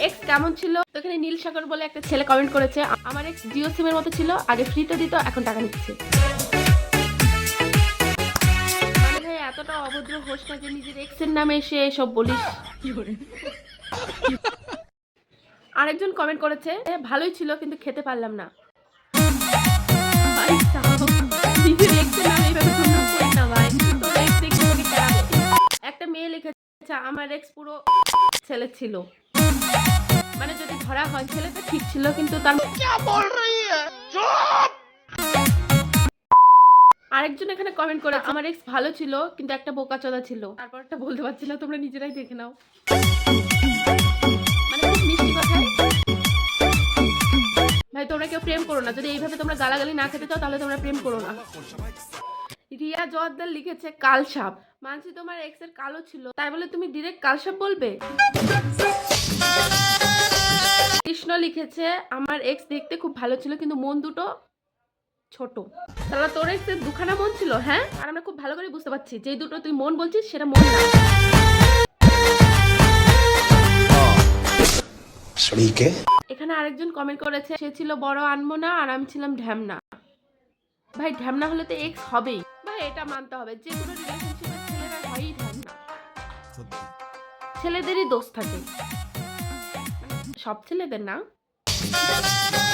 X কেমন ছিল? তো এখানে নীল সাগর বলে একটা ছেলে কমেন্ট করেছে আমার এক্স জিও সিমের মতো ছিল আগে ফ্রিতে দিত এখন টাকা নিচ্ছে। এতটা অভদ্র হোস না যে নিজের এক্সের নামে এসে এসব বলিস। আরেকজন কমেন্ট করেছে "এ, ভালোই ছিল কিন্তু খেতে পারলাম না। একটা মেয়ে লিখেছে আমার এক্স পুরো ছেলে ছিল। মানে যদি ধরা হয় ছেলেটা ঠিক ছিল কিন্তু তার আরেকজন এখানে কমেন্ট করে আমার এক্স ভালো ছিল কিন্তু একটা বোকা চোদা ছিল। তারপর একটা বলতে পারছি না তোমরা নিজেরাই দেখে নাও। মানে ভাই তোমরা কেউ প্রেম করো না। যদি এইভাবে তোমরা গালাগালি না খেতে চাও তাহলে তোমরা প্রেম করো না। রিয়া জোয়ারদার লিখেছে কাল সাপ মানছি তোমার এক্সের কালো ছিল তাই বলে তুমি ডিরেক্ট কাল সাপ বলবে? লিখেছে আমার এক্স দেখতে খুব ভালো ছিল কিন্তু মন দুটো ছোট। তাহলে তোর এক্স দুখানা মন ছিল হ্যাঁ? আর আমরা খুব ভালো করে বুঝতে পারছি যে দুটো তুই মন বলছিস সেটা মন না। এখানে আরেকজন কমেন্ট করেছে সে ছিল বড় আনমোনা আর আমি ছিলাম ঢ্যামনা। ভাই ঢ্যামনা হলে তো এক্স হবেই। ভাই এটা মানতে হবে যে কোনো রিলেশনশিপের ছেলেরা হয়ই ঢ্যামনা। ছেলেদেরই দোষ থাকে। সব ছেলেদের না? Thank you.